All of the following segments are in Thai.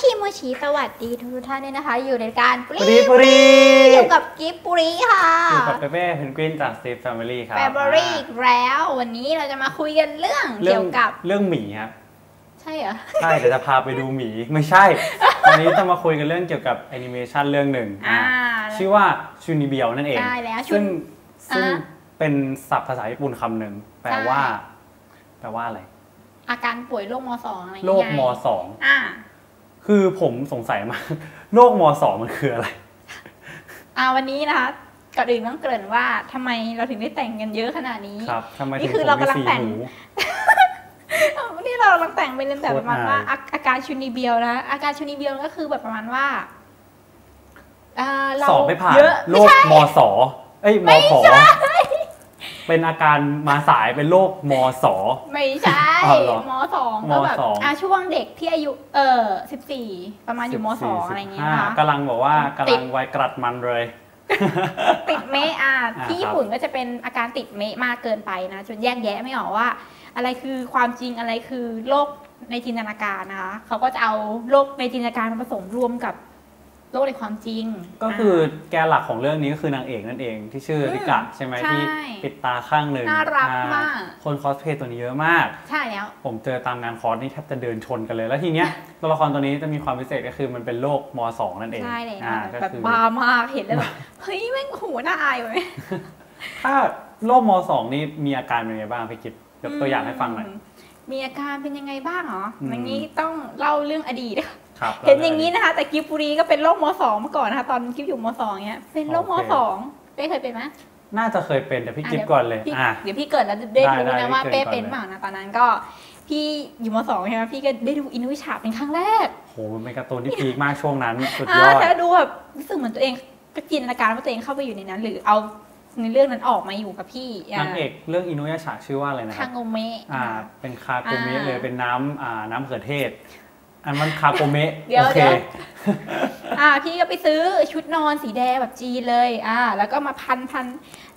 ชีสวัสดีทุกท่านด้วยนะคะ อยู่ในการปุปุรีปุรีอยู่กับกิฟปุรีค่ะอยู่กับเปเป้เพนกวินจาก Steve Family ครับแฟเบอรี่อีกแล้ววันนี้เราจะมาคุยกันเรื่องเรื่เกี่ยวกับเรื่องหมีครับใช่เหรอใช่เดี๋ยวจะพาไปดูหมีไม่ใช่วันนี้จะมาคุยกันเรื่องเกี่ยวกับแอนิเมชันเรื่องหนึ่งอ่าอ่าชื่อว่าชูนิเบียวนั่นเองใช่แล้วซึ่งชุนซึ่งอ่าเป็นศัพท์ภาษาญี่ปุ่นคำหนึ่งแปลว่าใช่แปลว่าอะไรอาการป่วยโรคมสองอะไรอย่างโรเงี้คยมสองอ่า คือผมสงสัยมากโรคมสองมันคืออะไร อ่าวันนี้นะคะก่อนอื่นต้องเกริ่นว่าทำไมเราถึงได้แต่งกันเยอะขนาดนี้ครับทำไมนี่ถึงคือผมเรามีกำลังสี่แต่งหูวันนี้เรากำลังแต่งไปเรื่องแบบประมาณว่าโคตรอายอาอาการชูนิเบียวนะอาการชูนิเบียวก็คือแบบประมาณว่าอ่าเราสอบไม่ผ่านเยอะโรไม่คใช่มสเอ้ยมผ เป็นอาการมาสายเป็นโรคมส ไม่ใช่อ้าวเหรอมสองก็แบบมสอง อะช่วงเด็กที่อายุเออสิบสี่ประมาณอยู่มสองอะไรอย่างเงี้ย14นะคะ15กำลังบอกว่ากำลังวัยกรัดมันเลย ติดเมะอะอ่าที่ญี่ปุ่นก็จะเป็นอาการติดเมะมากเกินไปนะจนแยกแยะไม่ออกว่า อะไรคือความจริงอะไรคือโลกในจินตนาการนะคะเขาก็จะเอาโลกในจินตนาการมาผสมรวมกับ โลกในความจริง ก็คือแกนหลักของเรื่องนี้ก็คือนางเอกนั่นเองที่ชื่ออืมริกะใช่ไหมใช่ที่ปิดตาข้างหนึ่งน่ารักอ่มาก คนคอสเพลย์ตัวนี้เยอะมาก ใช่แล้ว ผมเจอตามงานคอร์สนี่แทบจะเดินชนกันเลย แล้วทีเนี้ยตัวละครตัวนี้จะมีความพิเศษก็คือมันเป็นโรคมสองนั่นเอง ใช่เลยอ่าก็แบบคือบ้ามากเห็นแล้วแบบเฮ้ยแม่งโหน่าอายไหมถ้าโรคมสองนี่มีอาการเป็นยังไงบ้างพี่กิฟยกตัวอย่างให้ฟังหน่อยมมีอาการเป็นยังไงบ้างเหรออืมอย่างนี้ต้องเล่าเรื่องอดีตครับ เห็นอย่างนี้นะคะ แต่กิฟบุรีก็เป็นโรคมสองมาก่อนนะคะ ตอนกิฟอยู่มสองเนี้ยเป็นโรคมสองเป้เคยเป็นไหมน่าจะเคยเป็นแต่พี่อะกิฟเดี๋ยวก่อนเลยพี่อะเดี๋ยวพี่เกิดแล้วจะได้ได้รู้ได้นะว่าพี่เป้เกิดก่อนเป็นเลยเปล่านะตอนนั้นก็พี่อยู่มสองใช่ไหมพี่ก็ได้ดูอินุยฉาเป็นครั้งแรกโหมันเป็นการ์ตูนที่พีคมากช่วงนั้นสุดยอ่าอดแต่ดูแบบรู้สึกเหมือนตัวเองก็จินตนาการว่าตัวเองเข้าไปอยู่ในนั้น หรือเอาในเรื่องนั้นออกมาอยู่กับพี่นางเอกเรื่องอินุยาชะชื่อว่าอะไรนะคคารับงโงเมะอ่าเป็นคาโกเมะอ่าเลยเป็นน้ำอ่าน้ำเขือเทศ อันมันคาโกเมะเดี๋ยวโอเคเดี๋ยวอ่าพี่ก็ไปซื้อชุดนอนสีแดงแบบจีนเลยอ่าแล้วก็มาพันพัน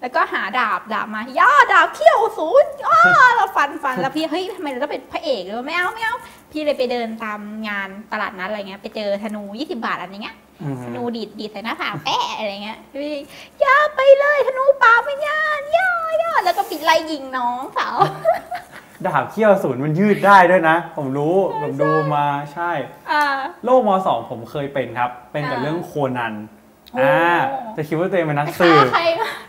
แล้วก็หาดาบดาบมาย่าดาบเขี้ยวศูนย์ย่าเราฟันฟันแล้วพี่เฮ้ยทำไมเราต้องเป็นพระเอกเลยไม่เอาไม่เอาพี่เลยไปเดินตามงานตลาดนัดอะไรเงี้ยไปเจอธนู20บาทอันนี้เงี้ยอืมธนูดีดดีดใส่หน้าผากแปะอะไรเงี้ยพี่ย่าไปเลยธนูปาไม่ย่าย่าย่าแล้วก็ปิดไล่ยิงน้องสาว ดาบเขี้ยวศูนย์มันยืดได้ด้วยนะ ผมรู้ผมดูมาใช่อ่าโลกมสองผมเคยเป็นครับ เป็นกับอ่าเรื่องโคนันโอ้อ่าจะคิดว่าตัวเองเป็นนักไปสืฆ่าบใคร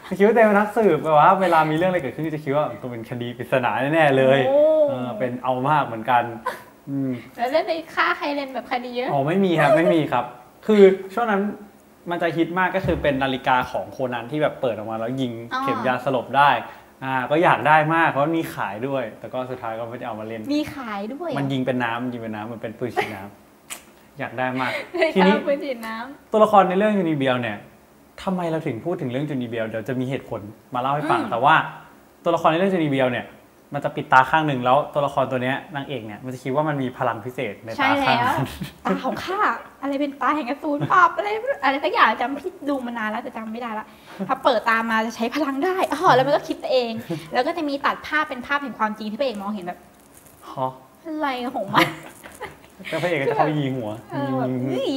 จะคิดว่าตัวเองเป็นนักสืบแปลว่าเวลามีเรื่องอะไรเกิดขึ้นจะคิดว่าตัวเป็นคดีปริศนาแน่ๆเลยโอ้เออเป็นเอามากเหมือนกันอืมแล้วเล่นไปฆ่าใครเล่นแบบใครดีเยอะอ๋อไม่มีครับไม่มีครับ คือช่วงนั้นมันจะฮิตมากก็คือเป็นนาฬิกาของโคนันที่แบบเปิดออกมาแล้วยิงอ๋อเข็มยาสลบได้ อ่าก็อยากได้มากเพราะมันมีขายด้วย แต่ก็สุดท้ายก็ไม่ได้เอามาเล่น มีขายด้วยมันยิงเป็นน้ำมันยิงเป็นน้ำมันเป็นปืนฉีดน้ำอยากได้มากทีทีนี้นี้ปืนฉีดน้ตัวละครในเรื่องยูนิเบียลเนี่ยทำไมเราถึงพูดถึงเรื่องจูนิเบียลเดี๋ยวจะมีเหตุผลมาเล่าให้ฟังแต่ว่าตัวละครในเรื่องจูนิเบียลเนี่ย มันจะปิดตาข้างหนึ่งแล้วตัวละครตัวเนี้ยนางเอกเนี่ยมันจะคิดว่ามันมีพลังพิเศษในำใช่ตาข้างแล้วนั้นตาของข้าอะไรเป็นตาแห่งอสูรปอบอะไรอะไรสักอย่างจำพี่ดูมานานแล้วแต่จำไม่ได้ละถ้าเปิดตามาจะใช้พลังได้อ๋อแล้วมันก็คิดไปเอง แล้วก็จะมีตัดภาพเป็นภาพแห่งความจริงที่พระเอกมองเห็นแบบฮะอะไรของมันแล้วพระเอกก็จะเข้าไปยิงหัวเออแบบเฮ้ย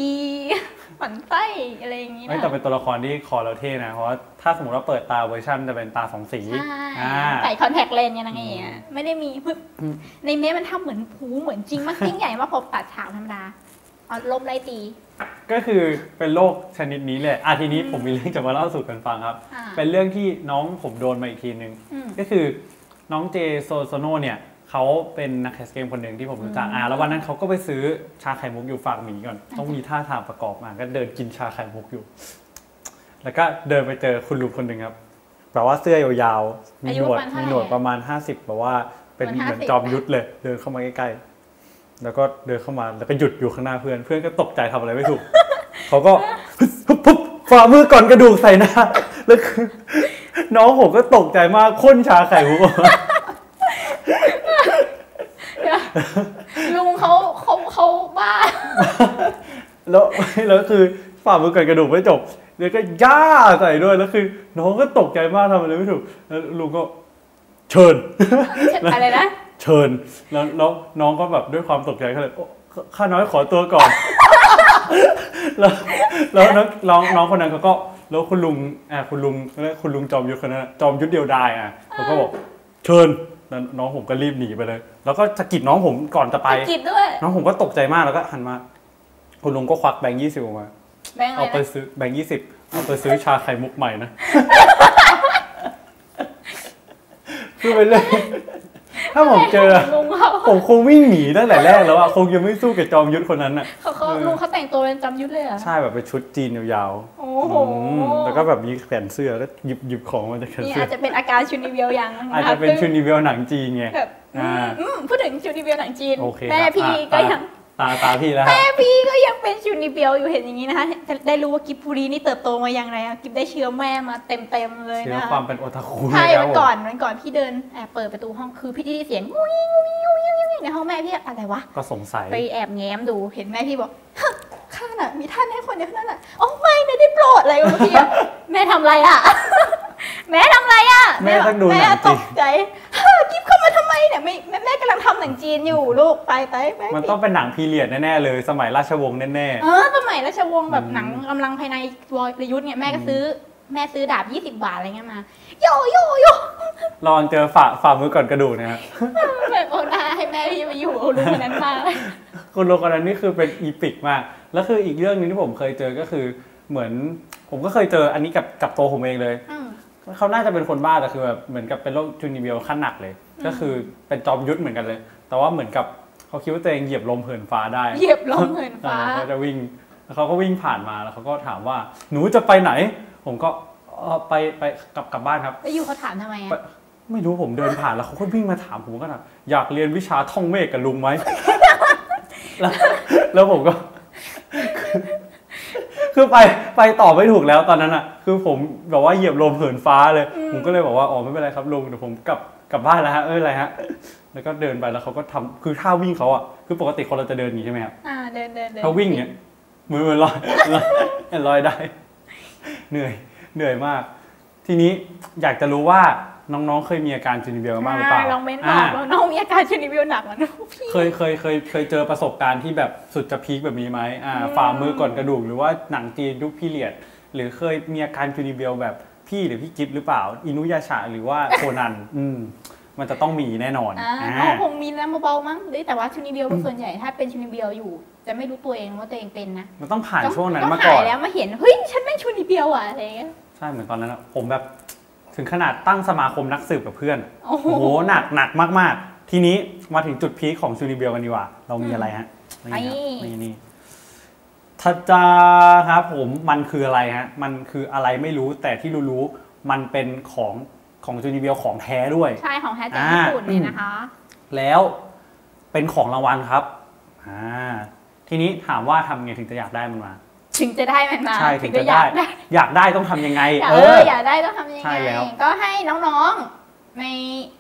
ฝันไส้อะไรอย่างนี้เฮ้ยนะแต่เป็นตัวละครที่คอเราเท่นะ เพราะว่าถ้าสมมติว่าเปิดตาเวอร์ชันจะเป็นตาสองสีใช่อ่าใส่คอนแทคเลนส์ไงนางเอกอะไม่ได้มีปึ๊บอืมในเมสมันทำเหมือนผูเหมือนจริงมากยิ่งใหญ่มากพอตัดฉากธรรมดาเอาลมไล่ตี ก็คือเป็นโรคชนิดนี้เลยอะทีนี้อืมผมมีเรื่องจะมาเล่าสู่กันฟังครับอ่าเป็นเรื่องที่น้องผมโดนมาอีกทีนึงอืมก็คือน้องเจโซโซโนเนี่ย เขาเป็นนักแคสเกมคนหนึ่งที่ผมรู้จักอืมอ่าแล้ววันนั้นเขาก็ไปซื้อชาไข่มุกอยู่ฝากหมีก่อน ต้องมีท่าทางประกอบมาก็เดินกินชาไข่มุกอยู่ แล้วก็เดินไปเจอคุณลุงคนหนึ่งครับแบบว่าเสื้อยาวๆ มีอาหยุนวดประมาณเท่าไหร่มีหนวดประมาณ 50แบบว่าเป็นประมาณเหมือน50จอมยุทธเลย เดินเข้ามาใกล้ๆ แล้วก็เดินเข้ามา แล้วก็หยุดอยู่ข้างหน้าเพื่อน เพื่อนก็ตกใจทำอะไรไม่ถูก เขาก็ปุ๊บปุ๊บฝ่ามือก่อนกระดูกใส่หน้า แล้วคือน้องผมก็ตกใจมากข้นชาไข่มุกออกมา เดี๋ยว ลุงเขาเขาเขาบ้า แล้วแล้วคือฝ่ามือก่อนกระดูกไม่จบแล้วก็ย่าใส่ด้วยแล้วคือ น้องก็ตกใจมากทำอะไรไม่ถูกแล้วลุงก็เชิญอะไรนะเชิญแล้วแล้วน้องก็แบบด้วยความตกใจก็เลยโอ้ข้าน้อยขอตัวก่อน แล้วแล้วน้องน้องน้องคนนั้นเขาก็แล้วคุณลุงอ่าคุณลุงคุณลุงจอมยุทธคนนั้นจอมยุทธเดียวดายอะเขาก็บอกเชิญแล้ว น้องผมก็รีบหนีไปเลย แล้วก็สะกิดน้องผมก่อนจะไปไปกิบด้วย น้องผมก็ตกใจมากแล้วก็หันมา คุณลุงก็ควักแบงค์ยี่สิบออกมา แบงค์อะเอาไรไปนะซื้อแบงค์ยี่สิบเอาไปซื้อชาไข่มุกใหม่นะ คือไปเลยถ้าผมเจอ ลุงเขาผมคงวิ่งหนีตั้งแต่แรกแล้วอะคงยังไม่สู้กับจอมยุทธคนนั้นอะ เขาเขาเออ ลุงเขาแต่งตัวเป็นจำยุทธเลยเหรอใช่แบบเป็นชุดจีนยาวโอ้ๆโหอืมแล้วก็แบบมีแขนเสื้อแล้วหยิบหยิบของมาจากแขนนี่เสื้ออาจจะเป็นอาการชูนิเวียวอย่างอาจจะเป็นชุดนิเวลหนังจีนไงแบบอือ่ามอืมพูดถึงชูนิเวียวหนังจีนโอเคแม่ครับพี่อะก็ยังตาตาพี่แล้วฮะแม่พี่ก็ยังเป็นชูนิเวียวอยู่เห็นอย่างนี้นะคะจะ ได้รู้ว่ากิบปุรีนี่เติบโตมาอย่างไรอะกิบได้เชื้อแม่มาเต็มเต็มๆเลยเชื้อนะความเป็นโอตาคุใช่เลยครับวันผมก่อนวันก่อนพี่เดินแอบเปิดประตูห้องคือพี่ได้ยินเสียงงูงี้งูงี้งูงี้งูงี้ในห้องแม่พี่อะไรวะก็สงสัยไปแอบแง้มดูเห็นแม่พี่บอกฮะข้าน่ะมีท่านให้คนเดียวเท่านั้นน่ะอ๋อไม่นะได้โปรดอะไรวะพี่อะแม่ทำอะไรอะแม่ทำอะไรอะแม่ต้องดูหนังแม่จีตนกใจฮะกิฟ เข้ามาทำไมเนี่ยไม่แม่แม่กำลังทำหนังจีนอยู่ลูกไปไปไปมันต้องเป็นหนังพีเรียดแน่ๆเลย สมัยราชวงศ์แน่เออสมัยราชวงศ์แบบอืมหนังกำลังภายในวรประยุทธ์เนี่ยแม่ก็ซื้อแม่ซื้อดาบ 20 บาทอะไรเงี้ยมาโยโยโยๆลองเจอฝ่าฝ่ามือก่อนกระดูกนะฮะแบบโอ้ได้ให้แม่พี่มาอยู่รู้คนนั้นมากคุณลุงคนนั้นนี่คือเป็นอีพิกมาก แล้วคืออีกเรื่องหนึงที่ผมเคยเจอก็คือเหมือน ผมก็เคยเจออันนี้กับกับตัวผมเองเลยอืมเขาน่าจะเป็นคนบ้าแต่คือแบบเหมือนกับเป็นโรคจูนิเบลขั้นหนักเลยอืม ก็คือเป็นจอมยุทธเหมือนกันเลย แต่ว่าเหมือนกับเขาคิดว่าตัวเองเหยียบลมเหินฟ้าได้เหยียบลมเหินฟ้าอ่เขาจะวิ่งแล้วเขาก็วิ่งผ่านมาแล้วเขาก็ถามว่าหนูจะไปไหน ผมก็เอ่อไปไปกลับกลับบ้านครับแล้วอยู่เขาถามทำไมไปอะไม่รู้ผมเดินผ่านแล้วเขาก็วิ่งมาถามผมก็ถามอยากเรียนวิชาท่องเมฆกับลุงไหมแล้วแล้วผมก็คือไปไปต่อไม่ถูกแล้วตอนนั้นอะ คือผมแบบว่าเหยียบลมเหินฟ้าเลย ผมก็เลยบอกว่าอ๋อไม่เป็นไรครับลุงเดี๋ยวผมกลับ กลับบ้านแล้วฮะเอออะไรฮะแล้วก็เดินไปแล้วเขาก็ทำคือท่าวิ่งเขาอะคือปกติคนเราจะเดินอย่างนี้ใช่ไหมครับอ่าเดินเดินเดินเขาวิ่งเนี่ยมือมันลอยลอยลอยได้ เหนื่อยเหนื่อยมาก ทีนี้อยากจะรู้ว่าน้องๆ เคยมีอาการจูนิเบลกันบ้างหรือเปล่าลองเม้นบอกว่าน้องมีอาการชูนิเวียวหนักเหมือนพี่เคยเคยเคยเคยเจอประสบการณ์ที่แบบสุดจะพีคแบบนี้ไหมอ่าอืมฝ่ามือก่อนกระดูกหรือว่าหนังจีนยุคพีเรียด หรือเคยมีอาการจูนิเบลแบบ พี่หรือพี่กิฟหรือเปล่า อินุยาชะหรือว่าโคนันอืมมันจะต้องมีแน่นอนอ่าอ่าน้องคงมีน้ำเบาๆมั้งหรือแต่ว่าชูนิเวียวส่วนใหญ่ถ้าเป็นชูนิเวียวอยู่ จะไม่รู้ตัวเองว่าตัวเองเป็นนะ มันต้องผ่านต้องช่วงนั้นต้องมาก่อหานยแล้วมาเห็น เฮ้ย ฉันไม่งชูนิเวียวอะอะไรอย่างเงี้ย ใช่เหมือนตอนนั้นอะผมแบบถึงขนาดตั้งสมาคมนักสืบกับเพื่อน โอ้โหโอ้โหหนักหนักมาก ๆ ทีนี้มาถึงจุดพีคของจูนิเบลกันดีกว่า เรามีอะไรฮะ นี่ครับนี่นี่ ทัจจาครับผมมันคืออะไรฮะมันคืออะไรไม่รู้แต่ที่รู้ๆมันเป็นของของจูนิเบลของแท้ด้วย ใช่ของแท้จากญี่ปุ่นเนี่ยนะคะ แล้วเป็นของรางวัลครับอ่าทีนี้ถามว่าทำไงถึงจะอยากได้มันมาถึงจะได้มันมาใช่ถึงจะอได้ยากได้อยากได้ต้องทำยังไงอยากเอเออออยากได้ต้องทำยังใช่ไงแล้วก็ให้น้องๆใน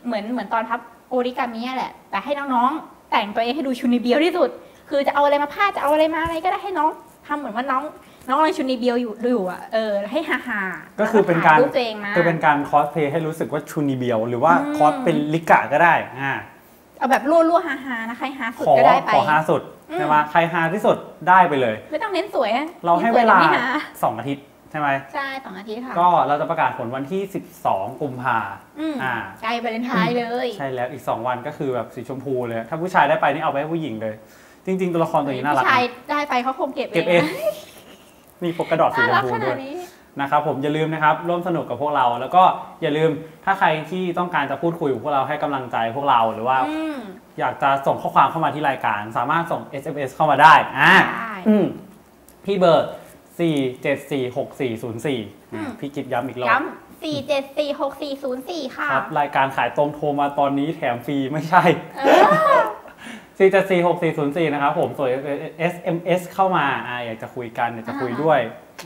เหมือนเหมือนตอนทับโอริกามิอะแหละ แต่ให้น้องๆแต่งตัวเองให้ดูชูนิเบียวที่สุด คือจะเอาอะไรมาพาดจะเอาอะไรมาอะไรก็ได้ให้น้อง ทำเหมือนว่าน้องน้องกำลังชูนิเบียวอยู่อยู่อะเออให้ฮาฮาๆก็คือเป็นการแล้วถ่ยรูปตัวเองมาคือเป็นการคอสเพลย์ให้รู้สึกว่าชูนิเบลหรือว่าอืมคอสเป็นลิกะก็ได้อ่าเอาแบบรั่วรั่วๆฮาฮาๆนะใครฮาสุดขอก็ได้ไปขอฮาสุดอืมใช่ไหมใครฮาที่สุดได้ไปเลย ไม่ต้องเน้นสวยอะเราให้เวลาไม่ฮา2อาทิตย์ใช่ไหมใช่สองอาทิตย์ค่ะ ก็เราจะประกาศผลวันที่ 12 กุมภาอืมอ่าใกล้วาเลนไทน์เลย ใช่แล้วอีก 2 วันก็คือแบบสีชมพูเลย ถ้าผู้ชายได้ไปนี่เอาไปให้ผู้หญิงเลย จริง ๆ ตัวละครตัวนี้น่ารักผู้ชายนะได้ไปเขาคงเก็บเก็บเองนี่พกกระดอดสีน่าชมรักพูขด้นาวยดนี้นะครับผมอย่าลืมนะครับร่วมสนุกกับพวกเรา แล้วก็อย่าลืมถ้าใครที่ต้องการจะพูดคุยกับพวกเราให้กำลังใจพวกเราหรือว่าอืมอยากจะส่งข้อความเข้ามาที่รายการ สามารถส่ง SMS เข้ามาได้อ่าใช่อืมที่เบอร์4 7 4 6 4 0อืม4พี่กิฟย้ำอีกรอบย้ำสี่เจ็ดสี่หกสี่ศูนย์สี่ค่ะครับรายการขายตรงโทรมาตอนนี้แถมฟรีไม่ใช่ เออ4 7 4 6 4 0 4 นะครับผมส่วน SMS เข้ามาอ่าอยากจะคุยกันอยากจะคุยด้วย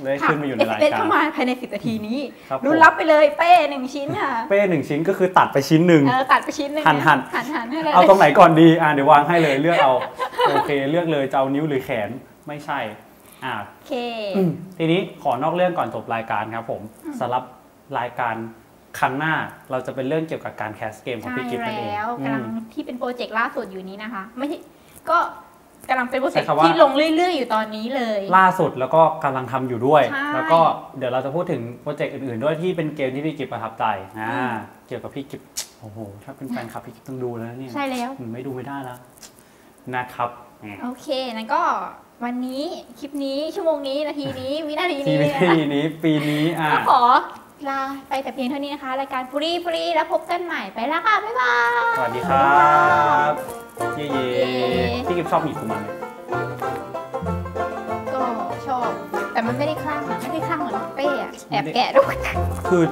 ได้ขึ้นมาอยู่ในรายเอสการเข้ามาภายในสิบนาทีนี้ครับผมรุ่นรับไปเลยเป้หนึ่งชิ้นค่ะ เป้หนึ่งชิ้นก็คือตัดไปชิ้นหนึ่งเออตัดไปชิ้นหนึ่งหั่นหั่นหั่นหั่นให้เลยเอาตรงไหนก่อนดีอ่าเดี๋ยววางให้เลยเลือกเอาโอเคเลือกเลยจะเอานิ้วหรือแขนไม่ใช่อ่าโอเคอืมทีนี้ขอนอกเรื่องก่อนจบรายการครับผมสำหรับรายการ ครั้งหน้าเราจะเป็นเรื่องเกี่ยวกับการแคสเกมของใช่พี่กิฟต์นั่นเองแล้วอืกำลัมงที่เป็นโปรเจกต์ล่าสุดอยู่นี้นะคะ ไม่ใช่ก็กำลังเป็นโปรเจกใช้ต์คำว่าที่ลงเรื่อย ๆ อยู่ตอนนี้เลย ล่าสุดแล้วก็กำลังทำอยู่ด้วยใช่แล้วก็เดี๋ยวเราจะพูดถึงโปรเจกต์อื่นๆ ด้วยที่เป็นเกมที่พี่กิฟประทับใจอ่าอืมเกี่ยวกับพี่กิฟโอ้โหถ้าเป็นแฟนคลับพี่กิฟต้องดูแล้วเนี่ยใช่แล้วอืมไม่ดูไม่ได้แล้วนะครับแหมโอเคนั้นก็วันนี้คลิปนี้ชั่วโมงนี้นาทีนี้วินาทีทีนี้วีนะคะนี้ปีนี้อ่าก็ขอ ลาไปแต่เพียงเท่านี้นะคะ รายการฟรีฟรีแล้วพบกันใหม่ไปแล้วค่ะ บ๊ายบาย สวัสดีครับเย่เย่เย่พี่กิฟชอบหมีคุมันไหมก็ชอบ แต่มันไม่ได้คลั่งอะไม่ได้คลั่งเหมือนเป้อะแอบแกะด้วยคือ